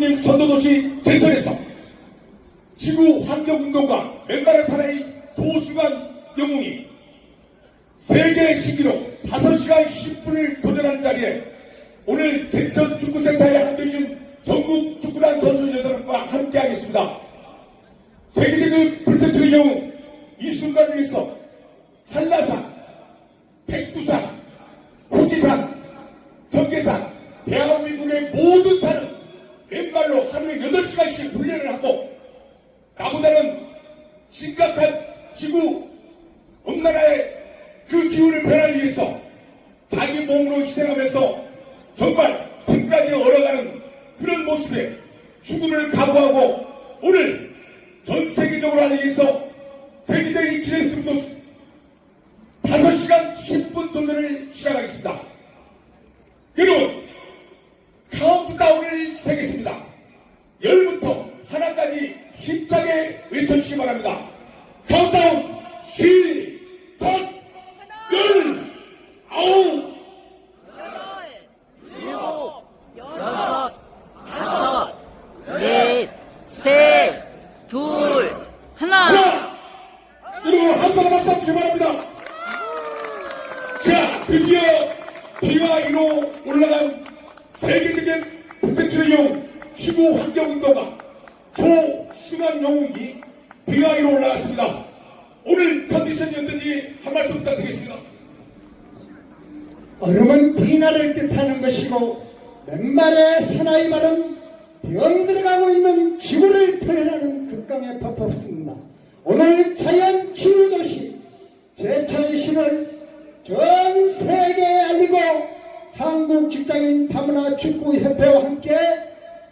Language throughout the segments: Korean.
국민 선도도시 제천에서 지구 환경운동가 맨발의 사나이 조수관 영웅이 세계 신기록 5시간 10분을 도전하는 자리에 오늘 제천 축구센터에 함께해주신 전국 축구단 선수 여러분과 함께하겠습니다. 세계대급 불세출의 영웅 이 순간을 위해서 한라산, 백두산, 후지산, 전계산, 대한민국의 모든 하루에 8시간씩 훈련을 하고 나보다는 심각한 지구 온난화의 그 기후를 변하기 위해서 자기 몸으로 희생하면서 정말 끝까지 얼어가는 그런 모습에 죽음을 각오하고 오늘 전 세계적으로 알리기 위해서 세계적인 기네스북도 5시간 10분 도전을 시작하겠습니다. 여러분 카운트다운을 세겠습니다. 열부터 하나까지 힘차게 외쳐주시기 바랍니다. 카운트다운 시작! 열! 아홉! 여섯, 다섯, 넷, 셋, 둘, 하나. 하나! 여러분 한손 박수 주시기 바랍니다. 자, 드디어 비와 위로 올라간 세계적인 북색출의 영웅, 지구 환경운동가 조 승환 영웅이 비와 위로 올라갔습니다. 오늘 컨디션이 어떤지 한 말씀 부탁드리겠습니다. 얼음은 비나를 뜻하는 것이고 맨발의 사나이 말은 병 들어가고 있는 지구를 표현하는 극강의 퍼포먼스입니다. 오늘 자연 치유도시 제천시를 전 세계에 알리고 한국 직장인 다문화 축구협회와 함께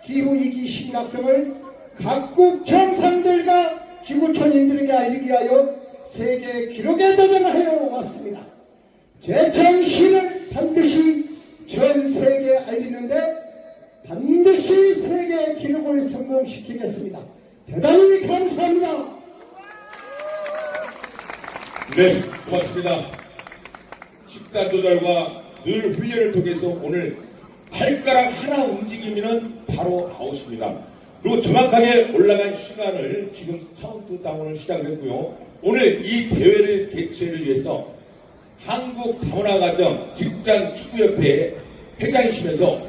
기후위기 심각성을 각국 정상들과 지구촌인들에게 알리기 위하여 세계 기록에 도전하여 왔습니다. 제천시를 반드시 전 세계에 알리는데 반드시 세계 기록을 성공시키겠습니다. 대단히 감사합니다. 네, 고맙습니다. 식단 조절과 늘 훈련을 통해서 오늘 발가락 하나 움직이면 바로 아웃입니다. 그리고 정확하게 올라간 시간을 지금 카운트다운을 시작했고요. 오늘 이 대회를 개최를 위해서 한국 다문화가정 직장 축구협회 회장이시면서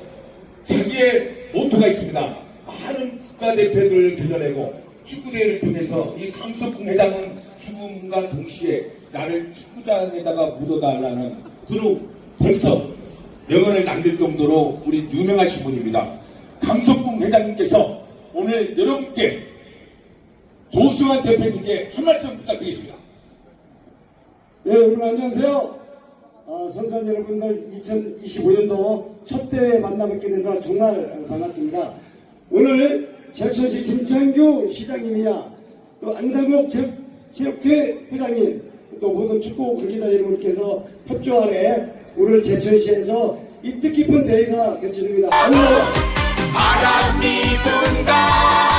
자기의 모토가 있습니다. 많은 국가대표들을 길러내고 축구대회를 통해서 이 강석궁 회장은 죽음과 동시에 나를 축구장에다가 묻어달라는 그로 벌써 명언을 남길 정도로 우리 유명하신 분입니다. 강석궁 회장님께서 오늘 여러분께 조승환 대표님께 한 말씀 부탁드리겠습니다. 네, 여러분 안녕하세요. 아, 선수단 여러분들 2025년도 첫 대회 만나뵙게 돼서 정말 반갑습니다. 오늘 제천시 김창규 시장님이야 또 안상욱 체- 체육회 회장님 또 모든 축구 관계자 여러분께서 협조 아래 오늘 제천시에서 이 뜻깊은 대회가 개최됩니다. 오늘 바람이 분다.